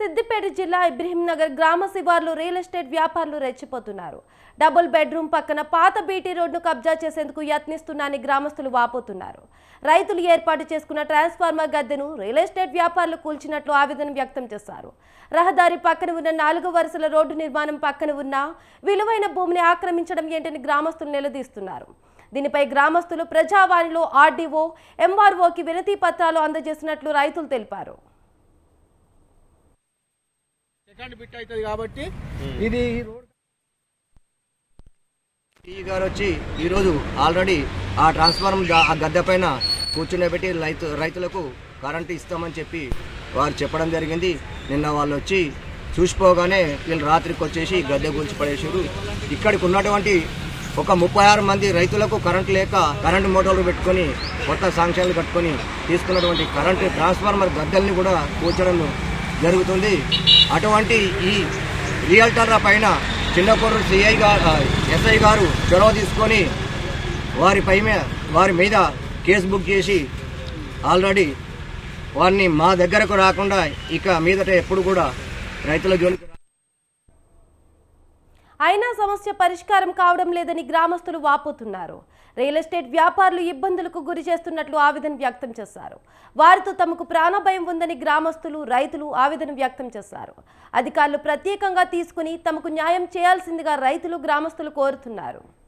సిద్దిపేట జిల్లా ఇబ్రహీంనగర్ గ్రామ శివార్లు real estate వ్యాపారులు రెచ్చిపోతున్నారు. డబుల్ బెడ్రూమ్ పక్కన పాత బీటీ రోడ్ను కబ్జా చేసేందుకు యత్నిస్తున్నారని గ్రామస్తులు వాపోతున్నారు. రైతులు ఏర్పాటు చేసుకున్న ట్రాన్స్ఫార్మర్ గద్దెను రియల్ ఎస్టేట్ వ్యాపారులు కూల్చినట్లు ఆవేదన వ్యక్తం చేశారు. రహదారి పక్కన ఉన్న నాలుగు వరుసల రోడ్డు నిర్మాణం పక్కన ఉన్న విలువైన భూమిని ఆక్రమించడం ఏంటని గ్రామస్తులు నిలదీస్తున్నారు. దీనిపై గ్రామస్తులు ప్రజావాణిలో ఆర్డీఓ ఎంఆర్ఓకి వినతి పత్రాలు అందజేసినట్లు రైతులు తెలిపారు. సెకండ్ బిట్ అవుతుంది కాబట్టి ఇది ఈ రోడ్ టీ గారు వచ్చి ఈరోజు ఆల్రెడీ ఆ ట్రాన్స్ఫార్మర్ ఆ గద్దె పైన కూర్చునేబెట్టి రైతు రైతులకు కరెంటు ఇస్తామని చెప్పి వారు చెప్పడం జరిగింది. నిన్న వాళ్ళు వచ్చి చూసిపోగానే వీళ్ళు రాత్రికి వచ్చేసి గద్దె గురించి పడేసారు ఇక్కడికి ఉన్నటువంటి ఒక ముప్పై ఆరు మంది రైతులకు కరెంటు లేక కరెంటు మోటార్లు పెట్టుకొని కొత్త సాంక్షన్లు కట్టుకొని తీసుకున్నటువంటి కరెంటు ట్రాన్స్ఫార్మర్ గద్దెల్ని కూడా కూర్చడం జరుగుతుంది. అటువంటి ఈ రియల్టర్ల పైన చిన్నపూరు సిఐ గారు ఎస్ఐ గారు చొరవ తీసుకొని వారి పై మీద వారి మీద కేసు బుక్ చేసి ఆల్రెడీ వారిని మా దగ్గరకు రాకుండా ఇక మీదట ఎప్పుడు కూడా రైతుల జోలికి అయినా సమస్య పరిష్కారం కావడం లేదని గ్రామస్తులు వాపోతున్నారు. రియల్ ఎస్టేట్ వ్యాపారులు ఇబ్బందులకు గురి చేస్తున్నట్లు ఆవేదన వ్యక్తం చేశారు. వారితో తమకు ప్రాణభయం ఉందని గ్రామస్తులు రైతులు ఆవేదన వ్యక్తం చేశారు. అధికారులు ప్రత్యేకంగా తీసుకుని తమకు న్యాయం చేయాల్సిందిగా రైతులు గ్రామస్తులు కోరుతున్నారు.